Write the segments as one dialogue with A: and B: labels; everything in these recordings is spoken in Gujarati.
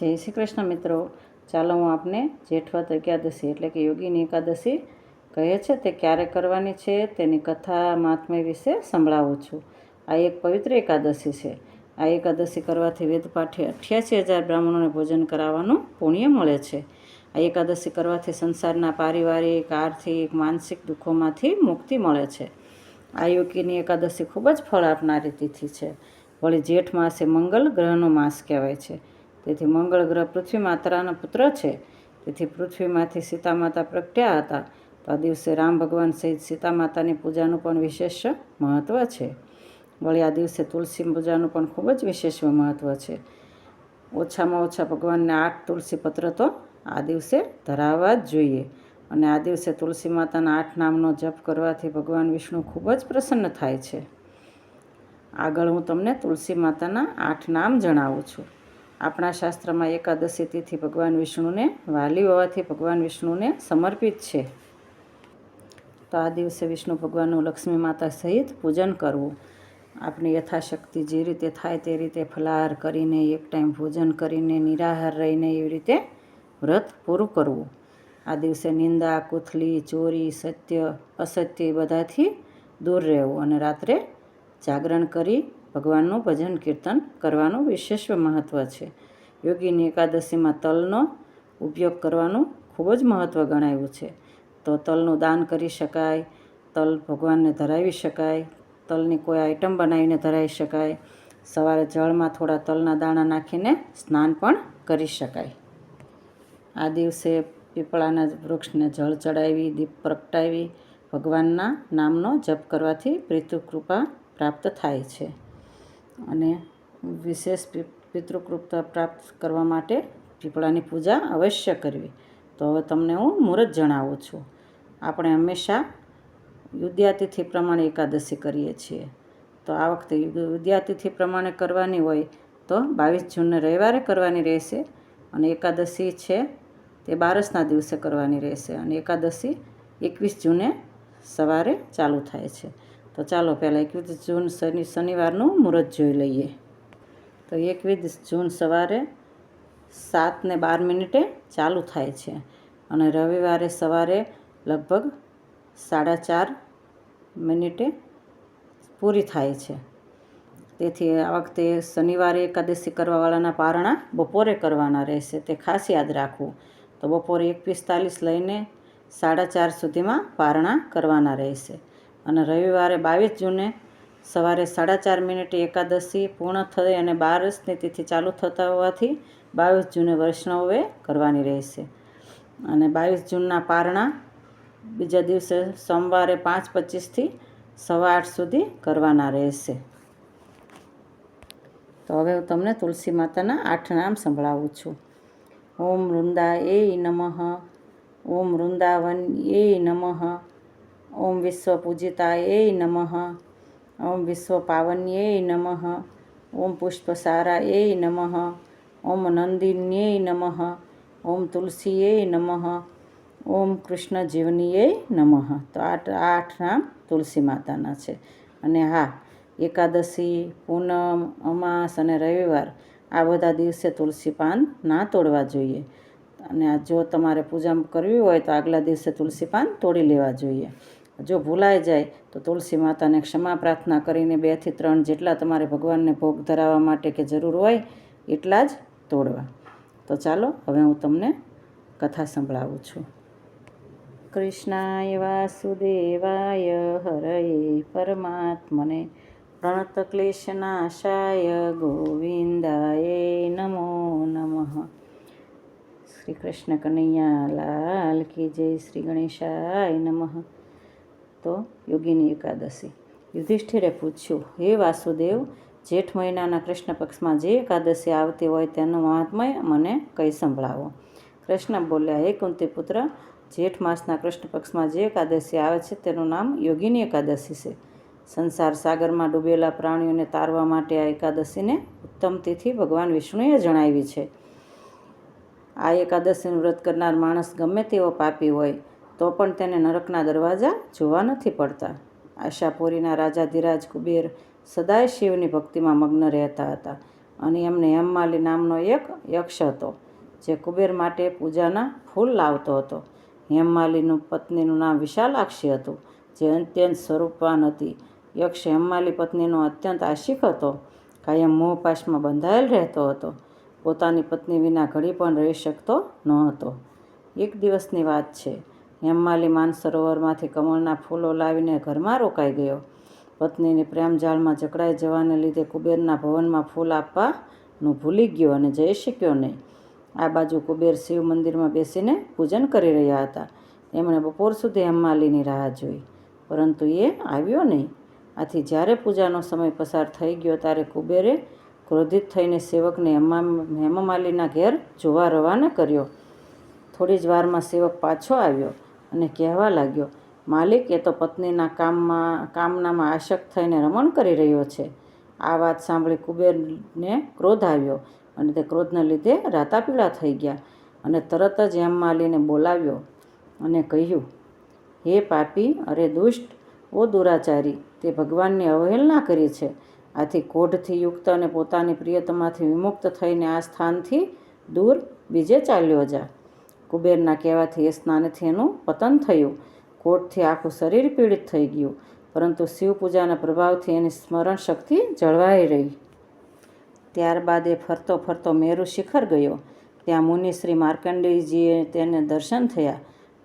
A: જય શ્રી કૃષ્ણ મિત્રો. ચાલો હું આપને જેઠવત એકાદશી એટલે કે યોગીની એકાદશી કહે છે તે ક્યારે કરવાની છે તેની કથા મહાત્મ્ય વિશે સંભળાવું છું. આ એક પવિત્ર એકાદશી છે. આ એકાદશી કરવાથી વેદપાઠે અઠ્યાસી હજાર બ્રાહ્મણોને ભોજન કરાવવાનું પુણ્ય મળે છે. આ એકાદશી કરવાથી સંસારના પારિવારિક, આર્થિક, માનસિક દુઃખોમાંથી મુક્તિ મળે છે. આ યોગીની એકાદશી ખૂબ જ ફળ આપનારી તિથિ છે. વળી જેઠ માસે મંગલ ગ્રહનો માસ કહેવાય છે. તેથી મંગળ ગ્રહ પૃથ્વી માતાના પુત્ર છે. તેથી પૃથ્વીમાંથી સીતા માતા પ્રગટ્યા હતા. તો આ દિવસે રામ ભગવાન સહિત સીતા માતાની પૂજાનું પણ વિશેષ મહત્ત્વ છે. વળી આ દિવસે તુલસી પૂજાનું પણ ખૂબ જ વિશેષ મહત્ત્વ છે. ઓછામાં ઓછા ભગવાનને આઠ તુલસી પત્ર તો આ દિવસે ધરાવવા જ જોઈએ. અને આ દિવસે તુલસી માતાના આઠ નામનો જપ કરવાથી ભગવાન વિષ્ણુ ખૂબ જ પ્રસન્ન થાય છે. આગળ હું તમને તુલસી માતાના આઠ નામ જણાવું છું. આપણા શાસ્ત્રમાં એકાદશી તિથિ ભગવાન વિષ્ણુને, વાલી હોવાથી ભગવાન વિષ્ણુને સમર્પિત છે. તો આ દિવસે વિષ્ણુ ભગવાનનું લક્ષ્મી માતા સહિત પૂજન કરવું. આપણી યથાશક્તિ જે રીતે થાય તે રીતે ફલાહાર કરીને, એક ટાઈમ ભોજન કરીને, નિરાહાર રહીને એવી રીતે વ્રત પૂરું કરવું. આ દિવસે નિંદા, કુથલી, ચોરી, સત્ય, અસત્ય એ બધાથી દૂર રહેવું અને રાત્રે જાગરણ કરી ભગવાનનું ભજન કીર્તન કરવાનું વિશેષ મહત્ત્વ છે. યોગીની એકાદશીમાં તલનો ઉપયોગ કરવાનું ખૂબ જ મહત્ત્વ ગણાયું છે. તો તલનું દાન કરી શકાય, તલ ભગવાનને ધરાવી શકાય, તલની કોઈ આઈટમ બનાવીને ધરાવી શકાય, સવારે જળમાં થોડા તલના દાણા નાખીને સ્નાન પણ કરી શકાય. આ દિવસે પીપળાના વૃક્ષને જળ ચડાવી, દીપ પ્રગટાવી ભગવાનના નામનો જપ કરવાથી પિતૃકૃપા પ્રાપ્ત થાય છે. અને વિશેષ પિતૃકૃપતા પ્રાપ્ત કરવા માટે પીપળાની પૂજા અવશ્ય કરવી. તો હવે તમને હું મુહૂર્ત જણાવું છું. આપણે હંમેશા યુદ્યાતિથિ પ્રમાણે એકાદશી કરીએ છીએ. તો આ વખતે યુદ્યાતિથિ પ્રમાણે કરવાની હોય તો બાવીસ જૂનને રવિવારે કરવાની રહેશે અને એકાદશી છે તે બારસના દિવસે કરવાની રહેશે અને એકાદશી એકવીસ જૂને સવારે ચાલુ થાય છે. તો ચાલો પહેલાં એકવીસ જૂન શનિ, શનિવારનું મુહૂર્ત જોઈ લઈએ. તો એકવીસ જૂન સવારે સાત ને બાર મિનિટે ચાલુ થાય છે અને રવિવારે સવારે લગભગ સાડા ચાર મિનિટે પૂરી થાય છે. તેથી આ વખતે શનિવારે એકાદશી કરવાવાળાના પારણા બપોરે કરવાના રહેશે. તે ખાસ યાદ રાખવું. તો બપોરે એક પિસ્તાલીસ લઈને સાડા ચાર સુધીમાં પારણા કરવાના રહેશે. અને રવિવારે બાવીસ જૂને સવારે સાડા ચાર મિનિટે એકાદશી પૂર્ણ થઈ અને બારસની તિથિ ચાલુ થતા હોવાથી બાવીસ જૂને વૈષ્ણવે કરવાની રહેશે. અને બાવીસ જૂનના પારણા બીજા દિવસે સોમવારે પાંચ પચીસથી સવા આઠ સુધી કરવાના રહેશે. તો હવે હું તમને તુલસી માતાના આઠ નામ સંભળાવું છું. ઓમ વૃંદા એ નમઃ. ઓમ વૃંદાવન એ નમઃ. ઓમ વિશ્વ પૂજિતા એ નમઃ. ઓમ વિશ્વ પાવન્યે નમઃ. ઓમ પુષ્પસારા એ નમઃ. ઓમ નંદિન્યે નમઃ. ઓમ તુલસીએ નમઃ. ઓમ કૃષ્ણ જીવનીએ નમઃ. તો આઠ આઠ નામ તુલસી માતાના છે. અને હા, એકાદશી, પૂનમ, અમાસ અને રવિવાર આ બધા દિવસે તુલસી પાન ના તોડવા જોઈએ. અને જો તમારે પૂજા કરવી હોય તો આગલા દિવસે તુલસી પાન તોડી લેવા જોઈએ. જો ભૂલાઈ જાય, તો તુલસી માતાને ક્ષમા પ્રાર્થના કરીને બેથી ત્રણ જેટલા તમારે ભગવાનને ભોગ ધરાવવા માટે કે જરૂર હોય, એટલા જ તોડવા. તો ચાલો, હવે હું તમને કથા સંભળાવું છું. કૃષ્ણાય વાસુદેવાય હરયે પરમાત્મને, પ્રણતક્લેશનાશાય ગોવિંદાય નમો નમઃ. શ્રી કૃષ્ણ કનૈયા લાલ કી જય શ્રી ગણેશાય નમઃ. તો યોગીની એકાદશી. યુધિષ્ઠિરે પૂછ્યું, હે વાસુદેવ, જેઠ મહિનાના કૃષ્ણ પક્ષમાં જે એકાદશી આવતી હોય તેનું મહાત્મય મને કહી સંભળાવો. કૃષ્ણ બોલ્યા, હે કુંતી પુત્ર જેઠ માસના કૃષ્ણ પક્ષમાં જે એકાદશી આવે છે તેનું નામ યોગીની એકાદશી છે. સંસાર સાગરમાં ડૂબેલા પ્રાણીઓને તારવા માટે આ એકાદશીને ઉત્તમ તિથિ ભગવાન વિષ્ણુએ જણાવી છે. આ એકાદશીનું વ્રત કરનાર માણસ ગમે તેવો પાપી હોય તો પણ તેને નરકના દરવાજા જોવા નથી પડતા. આશાપુરીના રાજા ધીરાજ કુબેર સદાય શિવની ભક્તિમાં મગ્ન રહેતા હતા અને એમને હેમમાલી નામનો એક યક્ષ હતો, જે કુબેર માટે પૂજાના ફૂલ લાવતો હતો. હેમમાલીનું પત્નીનું નામ વિશાલાક્ષી હતું, જે અત્યંત સ્વરૂપવાન હતી. યક્ષ હેમમાલી પત્નીનો અત્યંત આશિક હતો, કાયમ મોહપાશમાં બંધાયેલ રહેતો હતો. પોતાની પત્ની વિના ઘડી પણ રહી શકતો નહોતો એક દિવસની વાત છે હેમમાલી માનસરોવરમાંથી કમળના ફૂલો લાવીને ઘરમાં રોકાઈ ગયો. પત્નીની પ્રેમજાળમાં જકડાઈ જવાને લીધે કુબેરના ભવનમાં ફૂલ આપવાનું ભૂલી ગયો અને જઈ શક્યો નહીં. આ બાજુ કુબેર શિવ મંદિરમાં બેસીને પૂજન કરી રહ્યા હતા. એમણે બપોર સુધી હેમાલીની રાહ જોઈ, પરંતુ એ આવ્યો નહીં. આથી જ્યારે પૂજાનો સમય પસાર થઈ ગયો ત્યારે કુબેરે ક્રોધિત થઈને સેવકને હેમા, હેમમાલીના ઘેર જોવા રવાના કર્યો. થોડી જ વારમાં સેવક પાછો આવ્યો. અને કહેવા લાગ્યો, માલિક, એ તો પત્નીના કામમાં, કામનામાં આશક્ત થઈને રમણ કરી રહ્યો છે. આ વાત સાંભળી કુબેરને ક્રોધ આવ્યો અને તે ક્રોધને લીધે રાતાપીળા થઈ ગયા અને તરત જ હેમમાલીને બોલાવ્યો અને કહ્યું, હે પાપી, અરે દુષ્ટ, ઓ દુરાચારી, તે ભગવાનની અવહેલના કરી છે. આથી કોઢથી યુક્ત અને પોતાની પ્રિયતમાથી વિમુક્ત થઈને આ સ્થાનથી દૂર બીજે ચાલ્યો જા. કુબેરના કહેવાથી એ સ્નાનથી એનું પતન થયું. કોટથી આખું શરીર પીડિત થઈ ગયું, પરંતુ શિવ પૂજાના પ્રભાવથી એની સ્મરણ શક્તિ જળવાઈ રહી. ત્યારબાદ એ ફરતો ફરતો મેરુ શિખર ગયો. ત્યાં મુનિ શ્રી માર્કંડેયજીએ તેને દર્શન થયા.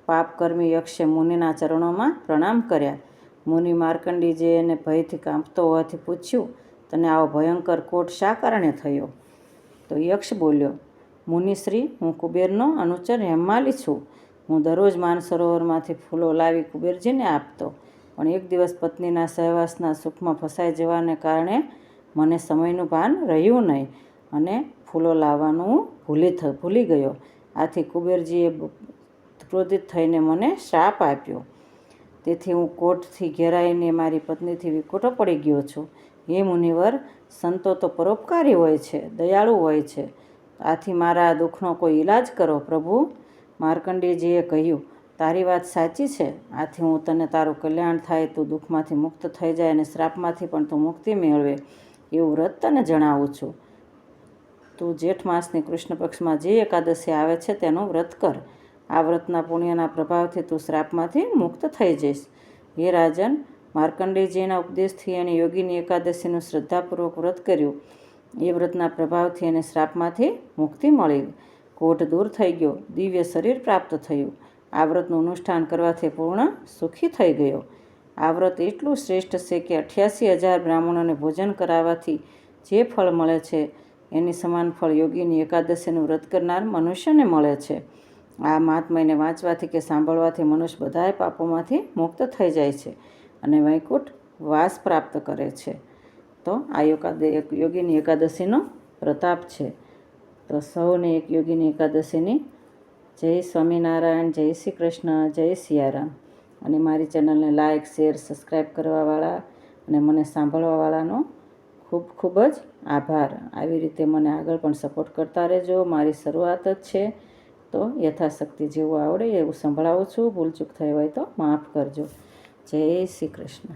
A: પાપકર્મી યક્ષે મુનિના ચરણોમાં પ્રણામ કર્યા. મુનિ માર્કંડીજીએ એને ભયથી કાંપતો હોવાથી પૂછ્યું, તને આવો ભયંકર કોટ શા કારણે થયો? તો યક્ષ બોલ્યો મુનિશ્રી, હું કુબેરનો અનુચર હેમાલી છું. હું દરરોજ માનસરોવરમાંથી ફૂલો લાવી કુબેરજીને આપતો. પણ એક દિવસ પત્નીના સહવાસના સુખમાં ફસાઈ જવાને કારણે મને સમયનું ભાન રહ્યું નહીં અને ફૂલો લાવવાનું ભૂલી થ, ભૂલી ગયો. આથી કુબેરજીએ ક્રોધિત થઈને મને શાપ આપ્યો. તેથી હું કોટથી ઘેરાઈને મારી પત્નીથી વિકોટો પડી ગયો છું. હે મુનિવર, સંતો તો પરોપકારી હોય છે, દયાળુ હોય છે. આથી મારા દુઃખનો કોઈ ઈલાજ કરો, પ્રભુ. માર્કંડેયજીએ કહ્યું, તારી વાત સાચી છે. આથી હું તને તારું કલ્યાણ થાય, તું દુઃખમાંથી મુક્ત થઈ જાય અને શ્રાપમાંથી પણ તું મુક્તિ મેળવે, એવું વ્રત તને જણાવું છું. તું જેઠ માસની કૃષ્ણ પક્ષમાં જે એકાદશી આવે છે તેનું વ્રત કર. આ વ્રતના પુણ્યના પ્રભાવથી તું શ્રાપમાંથી મુક્ત થઈ જઈશ. હે રાજન, માર્કંડેયજીના ઉપદેશથી એણે યોગીની એકાદશીનું શ્રદ્ધાપૂર્વક વ્રત કર્યું. એ વ્રતના પ્રભાવથી એને શ્રાપમાંથી મુક્તિ મળી. કોટ દૂર થઈ ગયો. દિવ્ય શરીર પ્રાપ્ત થયું. આ વ્રતનું અનુષ્ઠાન કરવાથી પૂર્ણ સુખી થઈ ગયો. આ વ્રત એટલું શ્રેષ્ઠ છે કે અઠ્યાસી હજાર બ્રાહ્મણોને ભોજન કરાવવાથી જે ફળ મળે છે, એની સમાન ફળ યોગીની એકાદશીનું વ્રત કરનાર મનુષ્યને મળે છે. આ મહાત્માને વાંચવાથી કે સાંભળવાથી મનુષ્ય બધાય પાપોમાંથી મુક્ત થઈ જાય છે અને વૈકુંઠ વાસ પ્રાપ્ત કરે છે. તો આ એક યોગીની એકાદશીનો પ્રતાપ છે. તો સૌને એક યોગીની એકાદશીની જય સ્વામિનારાયણ, જય શ્રી કૃષ્ણ જય સિયારામ. અને મારી ચેનલને લાઇક શેર સબસ્ક્રાઈબ કરવાવાળા અને મને સાંભળવાવાળાનો ખૂબ ખૂબ જ આભાર. આવી રીતે મને આગળ પણ સપોર્ટ કરતા રહેજો. મારી શરૂઆત જ છે. તો યથાશક્તિ જેવું આવડે એવું સંભળાવું છું. ભૂલચૂક થઈ હોય તો માફ કરજો. જય શ્રી કૃષ્ણ